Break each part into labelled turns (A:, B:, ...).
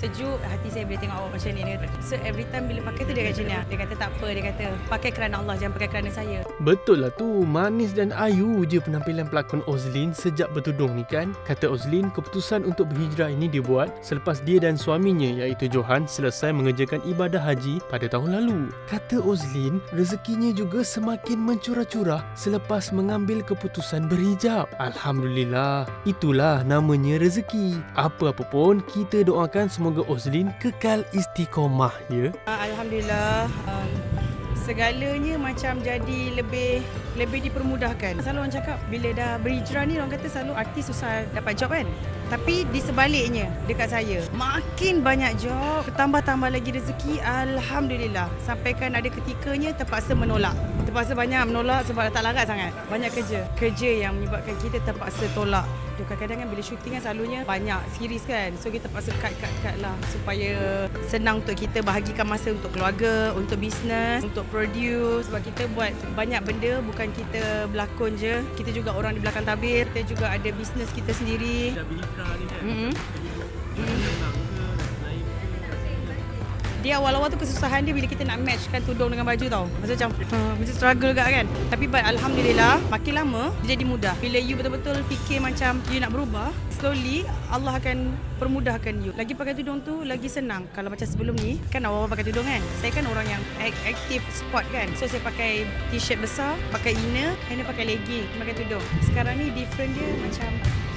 A: sejuk hati saya bila tengok awak macam ni dia kata. So every time bila pakai tu dia kata ni. Dia kata tak apa dia kata pakai kerana Allah jangan pakai kerana saya.
B: Betul lah tu, manis dan ayu je penampilan pelakon Ozlin sejak bertudung ni kan. Kata Ozlin, keputusan untuk berhijrah ini dibuat selepas dia dan suaminya iaitu Johan selesai mengerjakan ibadah haji pada tahun lalu. Kata Ozlin, rezekinya juga semakin mencurah-curah selepas mengambil keputusan berhijab. Alhamdulillah, itulah namanya rezeki. Apa-apa pun, kita doakan semoga Ozlin kekal istiqomah ya.
A: Uh, Alhamdulillah um, segalanya macam jadi lebih lebih dipermudahkan. Selalu orang cakap bila dah berhijrah ni orang kata selalu artis susah dapat job kan. Tapi di sebaliknya dekat saya makin banyak job tambah-tambah lagi rezeki alhamdulillah sampai kan ada ketikanya terpaksa menolak. Terpaksa banyak menolak sebab tak larat sangat. Banyak kerja. Kerja yang menyebabkan kita terpaksa tolak. Tu kadang-kadang kan bila syuting kan selalunya banyak series kan. So kita terpaksa cut-cut-cut lah supaya senang untuk kita bahagikan masa untuk keluarga, untuk bisnes, untuk produce sebab kita buat banyak benda bukan kita berlakon je. Kita juga orang di belakang tabir. Kita juga ada bisnes kita sendiri.
C: Dah ni kan
A: Mm-mm.
C: Senang
A: Dia awal-awal tu kesusahan dia bila kita nak matchkan tudung dengan baju tau. Masa macam uh, macam struggle gak kan. Tapi but alhamdulillah makin lama dia jadi mudah. Bila you betul-betul fikir macam you nak berubah, slowly Allah akan permudahkan you. Lagi pakai tudung tu lagi senang. Kalau macam sebelum ni kan awal-awal pakai tudung kan. Saya kan orang yang ak- aktif sport kan. So saya pakai t-shirt besar, pakai inner, then pakai legging, pakai tudung. Sekarang ni different dia macam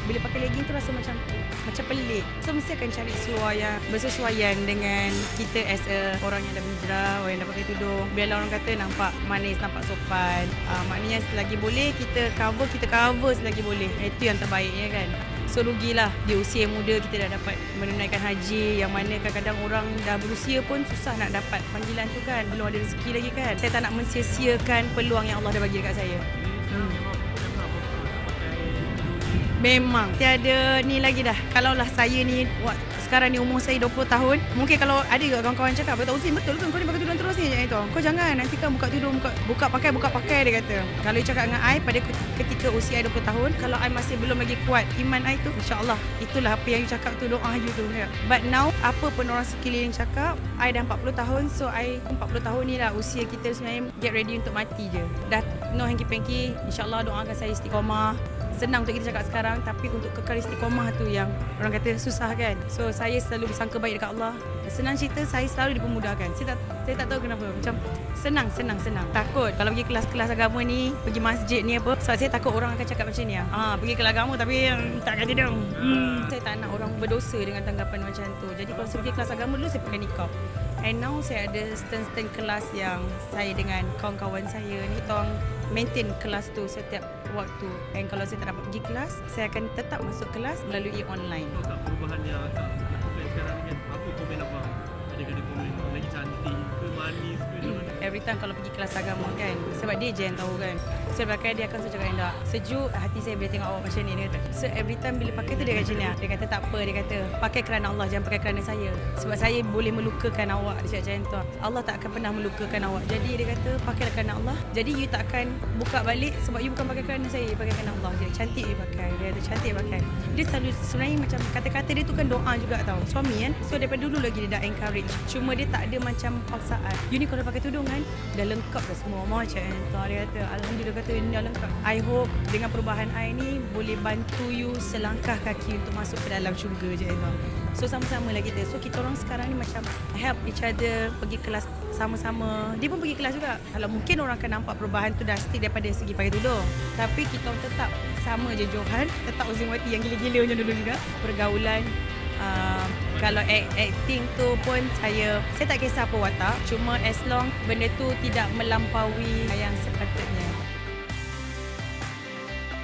A: bila pakai legging tu rasa macam macam pelik. So mesti akan cari seluar yang bersesuaian dengan kita as a orang yang dah berhijrah, orang yang dah pakai tudung. Biarlah orang kata nampak manis, nampak sopan. Uh, maknanya selagi boleh kita cover, kita cover selagi boleh. Itu yang terbaiknya kan. So rugilah di usia muda kita dah dapat menunaikan haji yang mana kadang-kadang orang dah berusia pun susah nak dapat panggilan tu kan. Belum ada rezeki lagi kan. Saya tak nak mensia-siakan peluang yang Allah dah bagi dekat saya.
C: Sekarang Memang
A: Tiada ni lagi dah. Kalau lah saya ni wak, Sekarang ni umur saya 20 tahun Mungkin kalau ada juga kawan-kawan cakap Betul Uzin betul kan Kau ni pakai tudung terus ni? Itu Kau jangan Nanti kan buka tudung buka, buka pakai Buka pakai dia kata. Kalau you cakap dengan I Pada ketika usia I 20 tahun Kalau I masih belum lagi kuat Iman I tu InsyaAllah Itulah apa yang you cakap tu Doa you tu ya. But now Apa pun orang sekeliling cakap I dah 40 tahun So I 40 tahun ni lah Usia kita sebenarnya Get ready untuk mati je. Dah no hanky-panky InsyaAllah doakan saya istiqomah senang untuk kita cakap sekarang tapi untuk kekal istiqomah tu yang orang kata susah kan. So saya selalu bersangka baik dekat Allah. Senang cerita saya selalu dipermudahkan. Saya tak saya tak tahu kenapa. Macam senang senang senang. Takut kalau pergi kelas-kelas agama ni pergi masjid ni apa sebab saya takut orang akan cakap macam ni ah. Pergi kelas agama tapi hmm, tak kata dia hmm, saya tak nak orang berdosa dengan tanggapan macam tu. Jadi kalau saya pergi kelas agama dulu saya pakai niqab. And now saya ada stand-stand kelas yang saya dengan kawan-kawan saya ni orang maintain kelas tu setiap waktu. And kalau saya tak dapat pergi kelas, saya akan tetap masuk kelas melalui online.
C: Tak perubahan yang akak lakukan sekarang ni kan Apa komen abang Ada kena komen Lagi cantik ke manis ke
A: Every time kalau pergi kelas agama kan Sebab dia je yang tahu kan So pakai dia akan saya cakap tak Sejuk hati saya bila tengok awak macam ni dia kata. So every time bila pakai tu dia kata ni Dia kata tak apa Dia kata pakai kerana Allah Jangan pakai kerana saya. Sebab saya boleh melukakan awak Dia cakap macam tu. Allah tak akan pernah melukakan awak. Jadi dia kata pakai kerana Allah. Jadi you tak akan buka balik Sebab you bukan pakai kerana saya You pakai kerana Allah Dia cantik you pakai. Dia kata cantik pakai. Dia selalu sebenarnya macam Kata-kata dia tu kan doa juga tau. Suami kan So daripada dulu lagi dia dah encourage. Cuma dia tak ada macam paksaan. You ni kalau pakai tudung kan Dah lengkap dah semua. Macam tu Dia kata Alhamdulillah kata dah lengkap I hope dengan perubahan I ni Boleh bantu you selangkah kaki Untuk masuk ke dalam syurga je tu So sama-sama lah kita. So kita orang sekarang ni macam Help each other Pergi kelas sama-sama. Dia pun pergi kelas juga. Kalau mungkin orang akan nampak perubahan tu Drastik daripada segi pakai tudung Tapi kita orang tetap Sama je Johan. Tetap Uzimwati yang gila-gila macam dulu juga. Pergaulan uh, kalau act, acting tu pun saya saya tak kisah apa watak. Cuma as long benda tu tidak melampaui yang sepatutnya